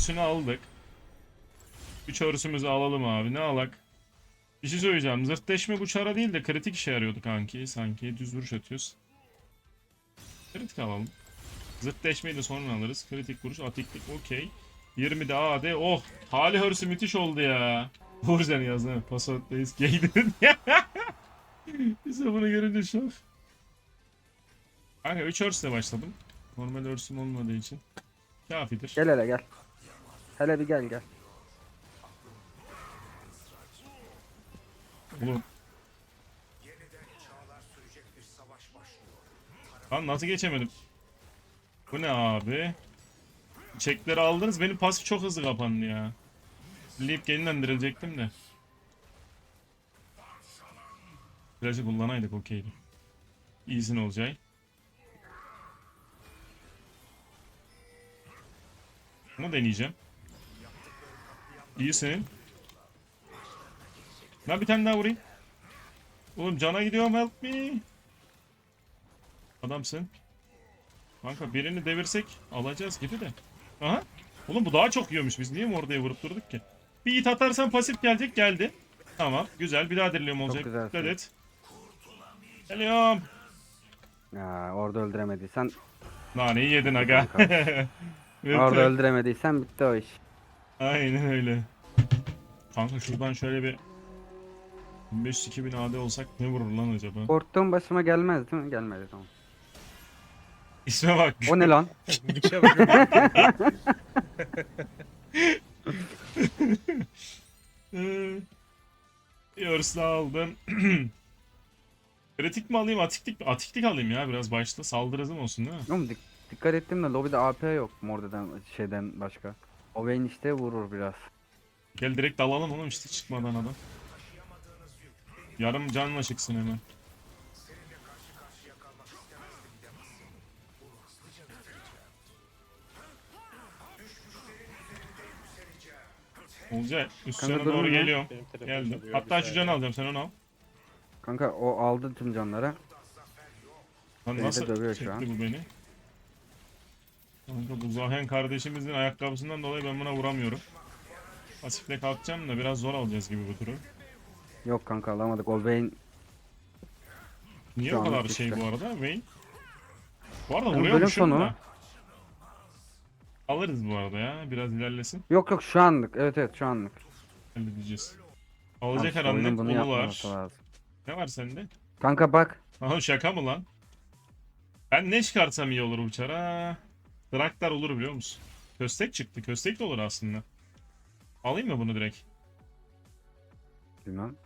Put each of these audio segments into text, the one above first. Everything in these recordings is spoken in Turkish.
örsünü aldık. 3 örsümüzü alalım abi. Ne alak? Bir şey söyleyeceğim. Zırt deşme değil de kritik işe yarıyordu kanki. Sanki düz vuruş atıyoruz. Kritik alalım. Zırt de sonra alırız. Kritik vuruş, atiklik okey. 20 de AD. Oh! Hali hörsü müthiş oldu ya. Uğurcan yazdı. Password'dayız. Gaydın. Bize bunu görünce şok. Kanka 3 örsle başladım. Normal örsüm olmadığı için. Kafidir. Gel hele gel. Hele bir gel gel. Oğlum. Lan nasıl geçemedim? Bu ne abi? Çekleri aldınız. Benim pasif çok hızlı kapandı ya. Leyip yenilendirilecektim de. Flash'ı kullanaydık okeydi. İyisin olacak. Bunu deneyeceğim. İyisin. Ben bir tane daha vurayım. Oğlum cana gidiyorum help me. Adamsın. Kanka birini devirsek alacağız gibi de. Aha. Oğlum bu daha çok yiyormuş biz. Niye mi oraya vurup durduk ki? Bir it atarsan pasif gelecek geldi. Tamam güzel bir daha diriliyorum olacak. güzel Dikkat şey. et. Geliyorum. Ya orada öldüremediysen Naneyi yedin aga. Orada öldüremediysen bitti o iş. Aynen öyle. Kanka şuradan şöyle bir 1500-2000 AD olsak ne vurur lan acaba? Korktuğum başıma gelmez değil mi? Gelmedi tamam. İsme bak. O ne lan? Bir örsle aldım. Kritik mi alayım, atiklik mi? Atiklik alayım ya biraz başta. Saldırı hızım olsun değil mi? Oğlum dik- dikkat ettim de lobide AP yok Morde'den şeyden başka. O Vayne işte vurur biraz. Gel direkt dalalım oğlum işte çıkmadan adam. Yarım canla çıksın hemen. Olacak. Üst Kanka durun doğru ya. geliyorum. Benim telefon Geldim. çalıyor, Hatta bir şu saniye. canı alacağım sen onu al. Kanka o aldı tüm canları. Lan Beni de nasıl dövüyor şu çekti an. bu beni? Kanka bu Zahen kardeşimizin ayakkabısından dolayı ben buna vuramıyorum. Pasifle kalkacağım da biraz zor alacağız gibi bu turu. Yok kanka alamadık. O Vayne Niye Şu o kadar anlık şey işte. bu arada Wayne? Bu arada bölüm vuruyormuşum sonu. da. Alırız bu arada ya. Biraz ilerlesin. Yok yok şu anlık. Evet evet şu anlık. Halledeceğiz. Alacak karanlık oyunun bunu ulu yapmaması var. lazım. Ne var sende? Kanka bak. Aha şaka mı lan? Ben ne çıkarsam iyi olur uçara. Draktar olur biliyor musun? Köstek çıktı. Köstek de olur aslında. Alayım mı bunu direkt? Bilmem.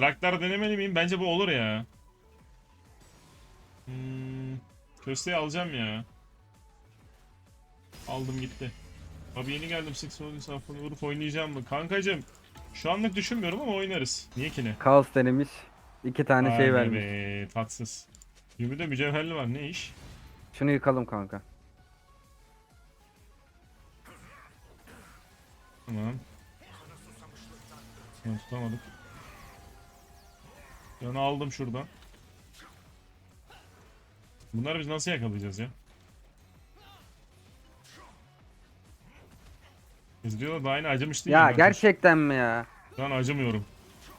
Draktar denemeli miyim? Bence bu olur ya. Hmm, kösteği alacağım ya. Aldım gitti. Abi yeni geldim Six Rolling safını vurup oynayacağım mı? Kankacım şu anlık düşünmüyorum ama oynarız. Niye ki ne? Kaos denemiş. İki tane şey Vay vermiş. Be, tatsız. Yümüde mücevherli var ne iş? Şunu yıkalım kanka. Tamam. Ben tutamadık. Yanı aldım şuradan. Bunları biz nasıl yakalayacağız ya? İzliyorlar da aynı acımış değil Ya? Ben gerçekten mi ya? An acımıyorum.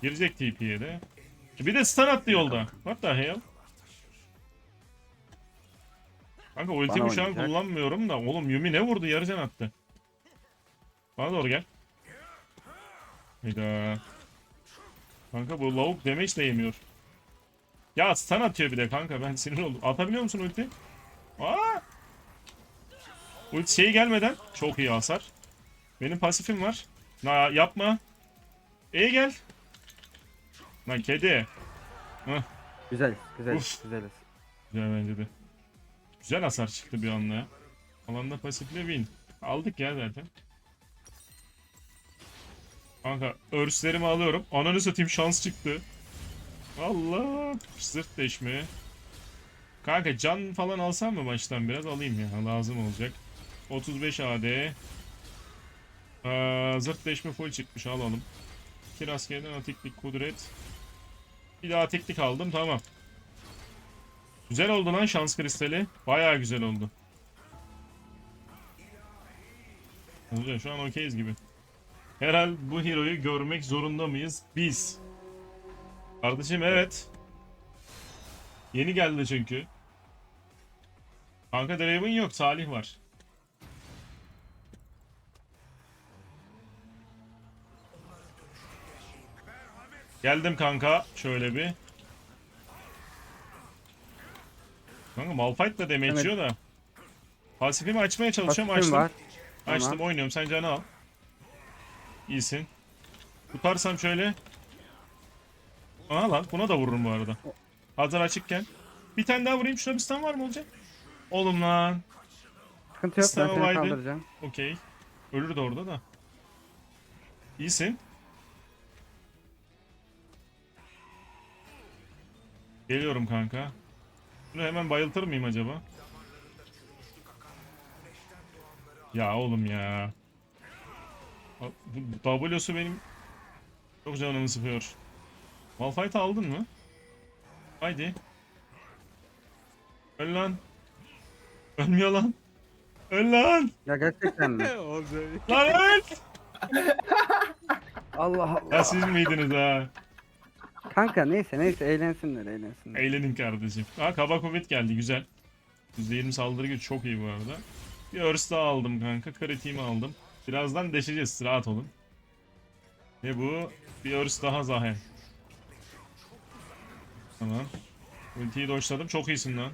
Girecek TP'ye de. Bir de stun attı yolda. What the hell? Kanka ultimi Bana şu an oynayacak. kullanmıyorum da. Oğlum Yumi ne vurdu? Yarı can attı. Bana doğru gel. Hayda. Kanka bu lavuk damage de yemiyor. Ya stun atıyor bir de kanka ben sinir oldum. Atabiliyor musun ulti? Aa! Ulti şey gelmeden çok iyi hasar. Benim pasifim var. Na yapma. E gel. Lan kedi. Güzel, güzel, Uf. güzeliz. Güzel bence de. Güzel hasar çıktı bir anda ya. Alanda pasifle win. Aldık ya zaten. Kanka örslerimi alıyorum. Ananı satayım şans çıktı. Allah. Zırt deşme. Kanka can falan alsam mı baştan biraz alayım ya. Lazım olacak. 35 AD. Ee, zırt deşme full çıkmış alalım. İki rastgeleden atiklik kudret. Bir daha atiklik aldım tamam. Güzel oldu lan şans kristali. Bayağı güzel oldu. Olacak şu an okeyiz gibi. Herhal bu hero'yu görmek zorunda mıyız? Biz. Kardeşim evet. Yeni geldi çünkü. Kanka Draven yok, Salih var. Geldim kanka. Şöyle bir. Kanka Malphite da damage yiyor da. Pasifimi açmaya çalışıyorum. Pasifim Açtım. var. Tamam. Açtım oynuyorum. Sen canı al. İyisin. Tutarsam şöyle. Aa lan buna da vururum bu arada. Hazır açıkken. Bir tane daha vurayım. Şuna bir stun var mı olacak? Oğlum lan. Sıkıntı yok ben seni haydi. kaldıracağım. Okey. Ölür de orada da. İyisin. Geliyorum kanka. Bunu hemen bayıltır mıyım acaba? Ya oğlum ya. Bu W'su benim çok canımı sıkıyor. Malphite aldın mı? Haydi. Öl lan. Ölmüyor lan. Öl lan. Ya gerçekten mi? Lan öl. Allah Ya Allah. siz miydiniz ha? Kanka neyse neyse eğlensinler eğlensinler. Eğlenin kardeşim. Ha kaba kuvvet geldi güzel. %20 saldırı gücü çok iyi bu arada. Bir örs daha aldım kanka. Kritiğimi aldım. Birazdan deşeceğiz rahat olun. Ve bu bir örs daha zahen. Tamam. Ultiyi doşladım. Çok iyisin lan.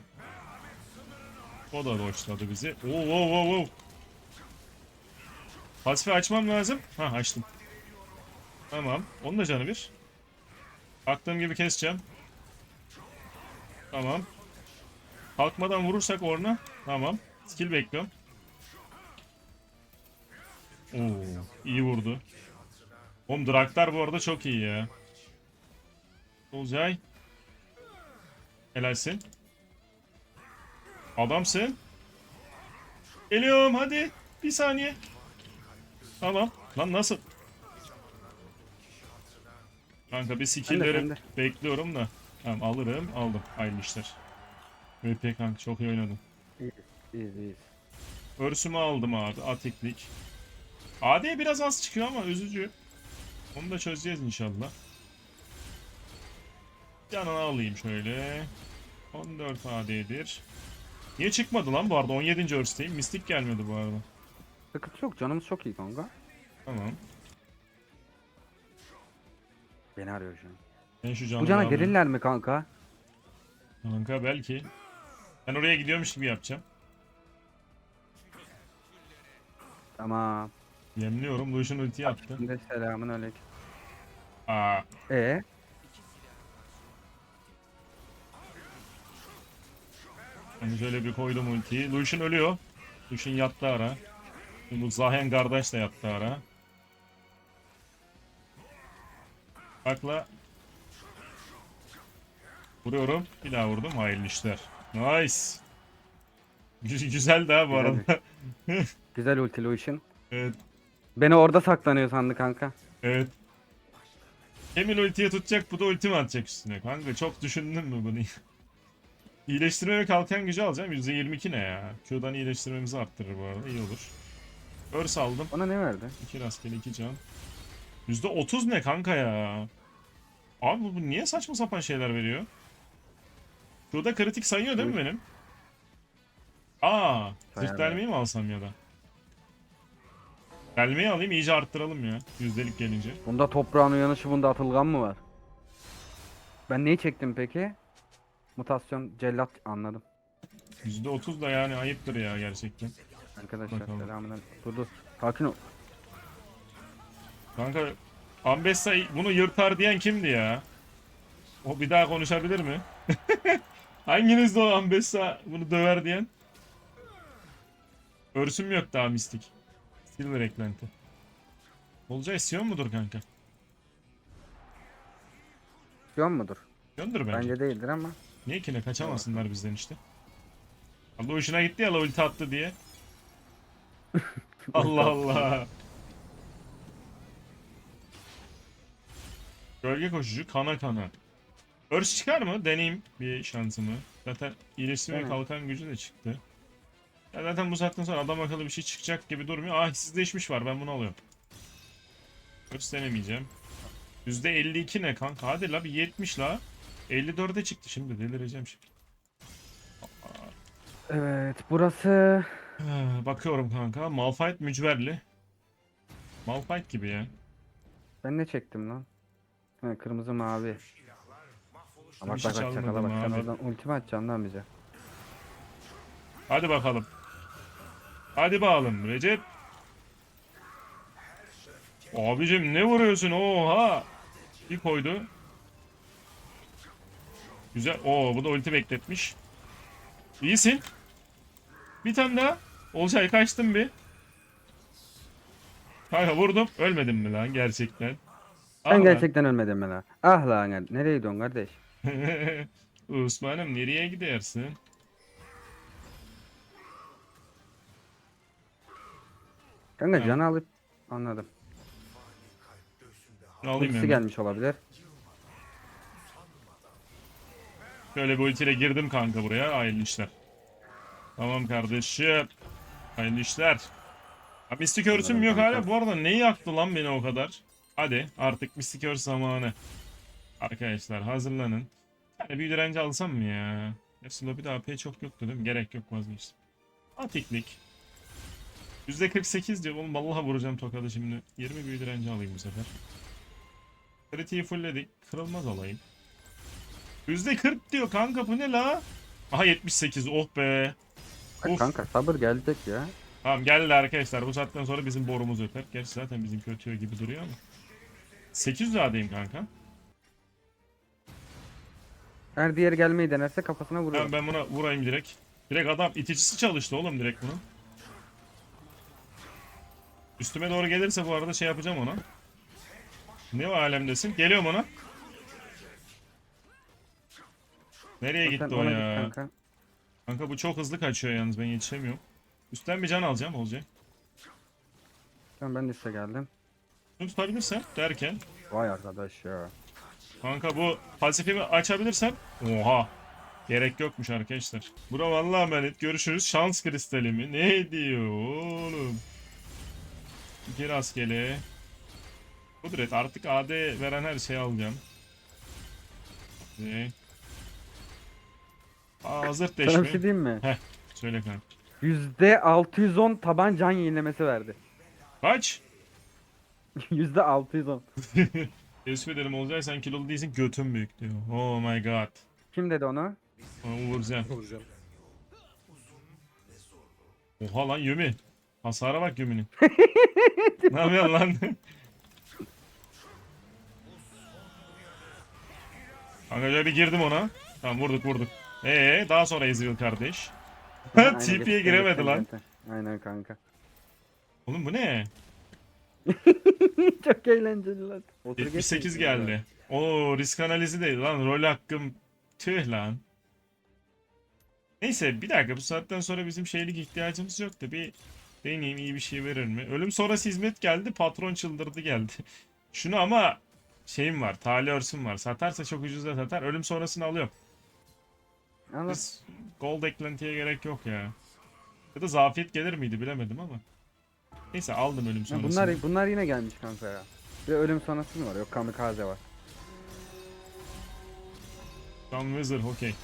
O da doşladı bizi. Oo oo oo oo. Pasifi açmam lazım. Ha açtım. Tamam. Onun da canı bir. Baktığım gibi keseceğim. Tamam. Kalkmadan vurursak orna. Tamam. Skill bekliyorum. Oo, iyi vurdu. Oğlum Draktar bu arada çok iyi ya. Olcay. Helalsin. Adamsın. Geliyorum hadi. Bir saniye. Tamam. Lan nasıl? Kanka bir skillleri de. bekliyorum da. Tamam alırım. Aldım. Hayırlı işler. VP kanka çok iyi oynadın. İyiyiz iyiyiz. Örsümü aldım abi. Atiklik. AD biraz az çıkıyor ama üzücü. Onu da çözeceğiz inşallah. Canını alayım şöyle. 14 AD'dir. Niye çıkmadı lan bu arada? 17. Örsteyim. Mistik gelmedi bu arada. Sıkıntı yok canımız çok iyi kanka. Tamam. Beni arıyor şu an. Ben şu Bu cana gelirler mi kanka? Kanka belki. Ben oraya gidiyormuş gibi yapacağım. Tamam. Yemliyorum. Lucian ulti attı. Şimdi selamun aleyküm. Aa, E ben şöyle bir koydum ultiyi. Lucian ölüyor. Lucian yattı ara. Bu Zahen kardeş de yattı ara. Bakla. Vuruyorum. Bir daha vurdum. Hayırlı işler. Nice. Gü- Güzel daha bu arada. güzel ulti Lucian. evet. Beni orada saklanıyor sandı kanka. Evet. Emin ultiye tutacak bu da ultimi atacak üstüne. Kanka çok düşündün mü bunu? İyileştirme ve kalkan gücü alacağım. %22 ne ya? Q'dan iyileştirmemizi arttırır bu arada. iyi olur. Örs aldım. Ona ne verdi? 2 rastgele 2 can. %30 ne kanka ya? Abi bu, bu niye saçma sapan şeyler veriyor? Q'da kritik sayıyor değil mi benim? Aa, zırh delmeyi mi alsam ya da? Delmeyi alayım iyice arttıralım ya. Yüzdelik gelince. Bunda toprağın uyanışı bunda atılgan mı var? Ben neyi çektim peki? Mutasyon cellat anladım. %30 da yani ayıptır ya gerçekten. Arkadaşlar Bakalım. selamünaleyküm. Dur dur. Sakin ol. Kanka Ambessa bunu yırtar diyen kimdi ya? O bir daha konuşabilir mi? Hanginiz de o Ambessa bunu döver diyen? Örsüm yok daha mistik. Silver eklenti. Olcay Sion mudur kanka? Sion mudur? Sion'dur bence. Bence değildir ama. Niye ki ne kaçamasınlar bizden işte. Allah hoşuna gitti ya la ulti attı diye. Allah Allah. Gölge koşucu kana kana. Örs çıkar mı? Deneyeyim bir şansımı. Zaten iyileştirme Dene. kalkan gücü de çıktı. Ya zaten bu saatten sonra adam akıllı bir şey çıkacak gibi durmuyor. Ah hissizleşmiş var ben bunu alıyorum. Hırs denemeyeceğim. %52 ne kanka? Hadi la bir 70 la. 54'e çıktı şimdi delireceğim şimdi. Evet burası Bakıyorum kanka. Malphite mücverli. Malphite gibi ya. ben ne çektim lan? Ha, kırmızı mavi. Bak bak bak şey çakala çalmadım bak sen abi. oradan ultimi atacaksın lan bize. Hadi bakalım. Hadi bakalım Recep. Abicim ne vuruyorsun? Oha. Bir koydu. Güzel. Oo bu da ulti bekletmiş. İyisin. Bir tane daha. Olcay kaçtın bir. Kanka vurdum. Ölmedin mi lan gerçekten? Ah Sen lan. gerçekten ölmedin mi lan? Ah lan gel. Nereye gidiyorsun kardeş? Osman'ım nereye gidersin? Kanka Ha. canı alıp anladım. Alayım Ultisi hemen. gelmiş olabilir. Şöyle bir ultiyle girdim kanka buraya. Hayırlı işler. Tamam kardeşim. Hayırlı işler. Ha, Mystic Earth'üm Anladım yok hala. kanka. Bu arada ne yaktı lan beni o kadar? Hadi artık Earth zamanı. Arkadaşlar hazırlanın. Yani bir direnci alsam mı ya? Bir daha AP çok yoktu değil mi? Gerek yok vazgeçtim. Atiklik. %48 diyor. Oğlum vallahi vuracağım tokadı şimdi. 20 büyü direnci alayım bu sefer. Kritiği fullledik. Kırılmaz olayım. %40 diyor kanka bu ne la? Aha 78 oh be. Bak Of. kanka sabır gelecek ya. Tamam geldi arkadaşlar bu saatten sonra bizim borumuz öter. Gerçi zaten bizim kötüyor gibi duruyor ama. 800 adayım kanka. Eğer diğeri gelmeyi denerse kafasına Ben, vuruyor. ben buna vurayım direkt. Direkt adam iticisi çalıştı oğlum direkt bunun. Üstüme doğru gelirse bu arada şey yapacağım ona. Ne o alemdesin? Geliyorum ona. Nereye gitti o git ya? kanka. Kanka bu çok hızlı kaçıyor yalnız ben yetişemiyorum. Üstten bir can alacağım olacak. Tamam ben de size geldim. Bunu tutabilirsem derken. Vay arkadaş ya. Kanka bu pasifimi açabilirsem. Oha. Gerek yokmuş arkadaşlar. Bura vallahi emanet. Görüşürüz. Şans kristali mi? Ne diyor oğlum? İki rastgele. Kudret artık AD veren her şeyi alacağım. Ne? Aa, hazır Sana bir şey diyeyim mi? Söyle kanka. Yüzde 610 taban can yenilemesi verdi. Kaç? Yüzde 610. Teessüf ederim Olcay sen kilolu değilsin götün büyük diyor. Oh my god. Kim dedi onu? Onu vuracağım. Vuracağım. Oha lan Yumi. Hasara bak Yumi'nin. ne yapıyorsun lan? Kanka şöyle bir girdim ona. Tamam vurduk vurduk. Ee daha sonra Ezreal kardeş. TP'ye giremedi lan. Aynen kanka. Oğlum bu ne? Çok eğlenceli lan. Otur 78 geçin. geldi. Oo risk analizi değil lan. Rol hakkım tüh lan. Neyse bir dakika bu saatten sonra bizim şeylik ihtiyacımız yok da bir deneyeyim iyi bir şey verir mi? Ölüm sonrası hizmet geldi patron çıldırdı geldi. Şunu ama şeyim var tali örsüm var. Satarsa çok ucuzda satar. Ölüm sonrasını alıyorum. Anlat. Biz gold eklentiye gerek yok ya. Ya da zafiyet gelir miydi bilemedim ama. Neyse aldım ölüm Ya sonrasını. bunlar bunlar yine gelmiş kanka ya. Bir de ölüm sonrası mı var? Yok kamikaze var. Gun Wizard okey.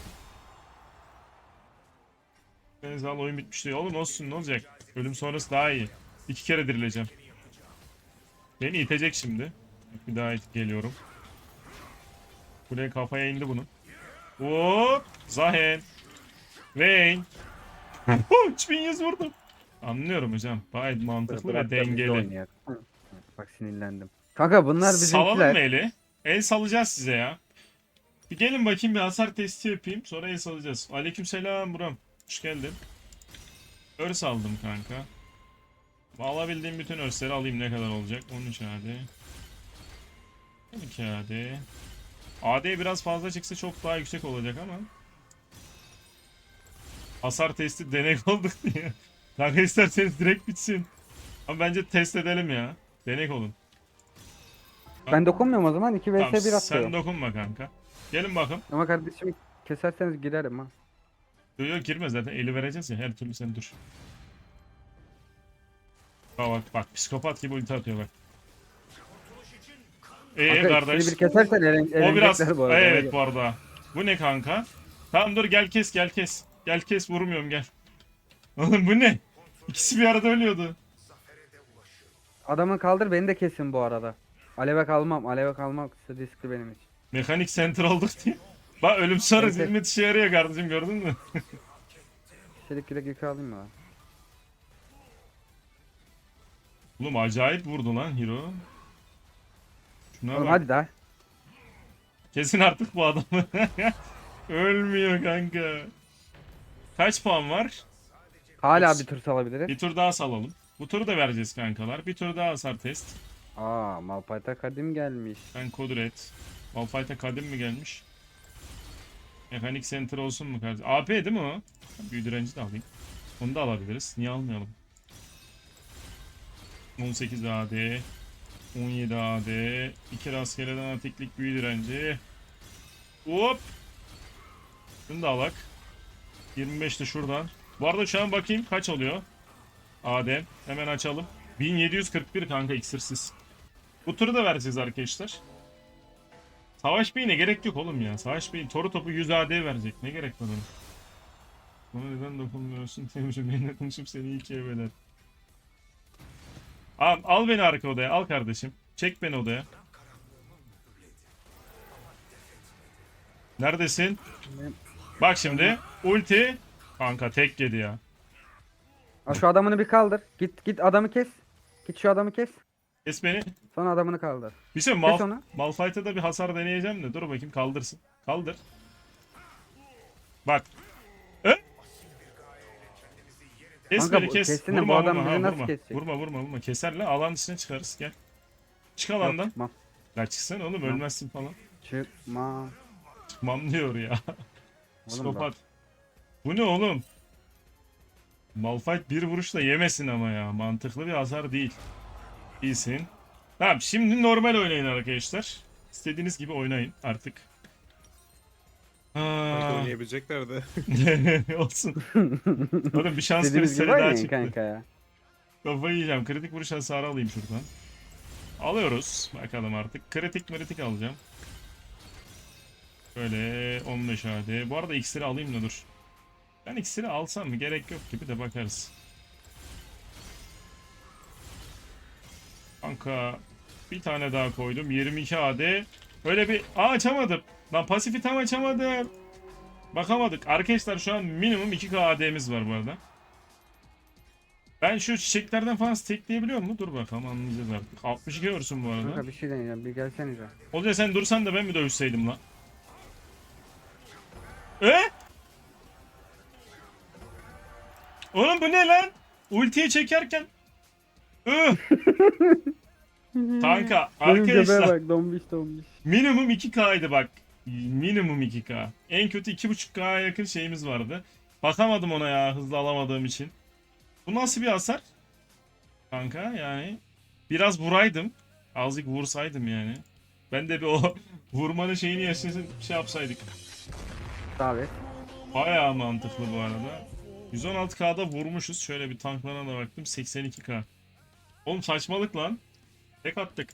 Deniz al oyun bitmiş diyor. Oğlum olsun ne olacak? Ölüm sonrası daha iyi. İki kere dirileceğim. Beni itecek şimdi. Bir daha it geliyorum. Buraya kafaya indi bunun. Hop! Zahen. Vayne. 3100 vurdum. Anlıyorum hocam. Gayet mantıklı ve dengeli. Hı. Bak sinirlendim. Kanka bunlar Salalım bizimkiler. mı eli? El salacağız size ya. Bir gelin bakayım bir hasar testi yapayım. Sonra el salacağız. Aleykümselam Buram. Hoş geldin. Örs aldım kanka. Alabildiğim bütün örsleri alayım ne kadar olacak? 13 AD. 12 AD. AD biraz fazla çıksa çok daha yüksek olacak ama. Hasar testi denek olduk diye. Kanka isterseniz direkt bitsin. Ama bence test edelim ya. Denek olun. Ben dokunmuyorum o zaman 2 vs 1 Tamam, sen atıyorum. dokunma kanka. Gelin bakın. Ama kardeşim keserseniz girerim ha. Yok yok girme zaten eli vereceğiz ya her türlü sen dur. Bak bak bak psikopat gibi ulti atıyor bak. Eee kardeş. bir kesersen elen, O biraz bu arada. evet bu arada. Bu ne kanka? Tamam dur gel kes gel kes. Gel kes vurmuyorum gel. Oğlum bu ne? İkisi bir arada ölüyordu. Adamı kaldır beni de kesin bu arada. Aleve kalmam. Aleve kalmak riskli benim için. Mekanik center olduk diye. Bak ölüm sarı Evet. zilmet işe yarıyor kardeşim gördün mü? Çelik yürek yükü alayım mı? Oğlum acayip vurdu lan hero. Şuna Oğlum bak. hadi daha. Kesin artık bu adamı. Ölmüyor kanka. Kaç puan var? Hala bir tur salabiliriz. Bir tur daha salalım. Bu turu da vereceğiz kankalar. Bir tur daha hasar test. Aa Malphite'a kadim gelmiş. Ben Koduret. Malphite'a kadim mi gelmiş? Mekanik center olsun mu kardeşim? AP değil mi o? Büyü direnci de alayım. Onu da alabiliriz. Niye almayalım? 18 AD. 17 AD. 2 rastgeleden atiklik büyü direnci. Hop. Şunu da alak. 25 de şuradan. Bu arada şu an bakayım kaç oluyor? AD. Hemen açalım. 1741 kanka iksirsiz. Bu turu da vereceğiz arkadaşlar. Savaş Bey'ine gerek yok oğlum ya. Savaş Bey toru topu 100 AD verecek. Ne gerek var ona? Bana neden dokunmuyorsun? Temizim benimle konuşup seni ikiye böler. Al, al beni arka odaya. Al kardeşim. Çek beni odaya. Neredesin? Bak şimdi. Ulti. Kanka tek yedi ya. Aa, şu adamını bir kaldır. Git git adamı kes. Git şu adamı kes. Kes beni. Sonra adamını kaldır. Bir şey Mal onu. Malphite'a da bir hasar deneyeceğim de dur bakayım kaldırsın. Kaldır. Bak. Ö? Kes Kanka beni bu- kes. kessin de bu Vurma adam vurma, bizi ha, nasıl vurma. kesecek? Vurma vurma vurma. Keser la alan dışına çıkarız gel. Çık alandan. Yok, çıkmam. La çıksana oğlum ölmezsin falan. Çıkma. Çıkmam diyor ya. Oğlum Psikopat. Bu ne oğlum? Malphite bir vuruşla yemesin ama ya. Mantıklı bir hasar değil. İyisin. Tamam şimdi normal oynayın arkadaşlar. İstediğiniz gibi oynayın artık. Aa, oynayabilecekler de. olsun. Oğlum bir şans kristali gibi daha çıktı. kanka ya. Kafayı yiyeceğim. Kritik vuruş hasarı alayım şuradan. Alıyoruz. Bakalım artık. Kritik kritik alacağım. Böyle 15 AD. Bu arada iksiri alayım da dur. Ben iksiri alsam mı? Gerek yok gibi de bakarız. Kanka bir tane daha koydum. 22 AD. Böyle bir... Aa açamadım. Lan pasifi tam açamadım. Bakamadık. Arkadaşlar şu an minimum 2K AD'miz var bu arada. Ben şu çiçeklerden falan stekleyebiliyor mu? Dur bakalım anlayacağız artık. 62 örsün bu arada. Kanka bir şey deneyeceğim. Bir gelsenize. Olca sen dursan da ben mi dövüşseydim lan? E? Oğlum bu ne lan? Ultiyi çekerken. Ih! Kanka Benim göbeğe arkadaşlar bak dombiş dombiş. minimum 2K'ydı bak. Minimum 2K. En kötü 2.5K'ya yakın şeyimiz vardı. Bakamadım ona ya hızlı alamadığım için. Bu nasıl bir hasar? Kanka yani biraz vuraydım. Azıcık vursaydım yani. Ben de bir o vurmanın şeyini yaşasın şey yapsaydık. Davet. Bayağı mantıklı bu arada. 116K'da vurmuşuz. Şöyle bir tanklarına da baktım. 82K. Oğlum saçmalık lan. Tek attık.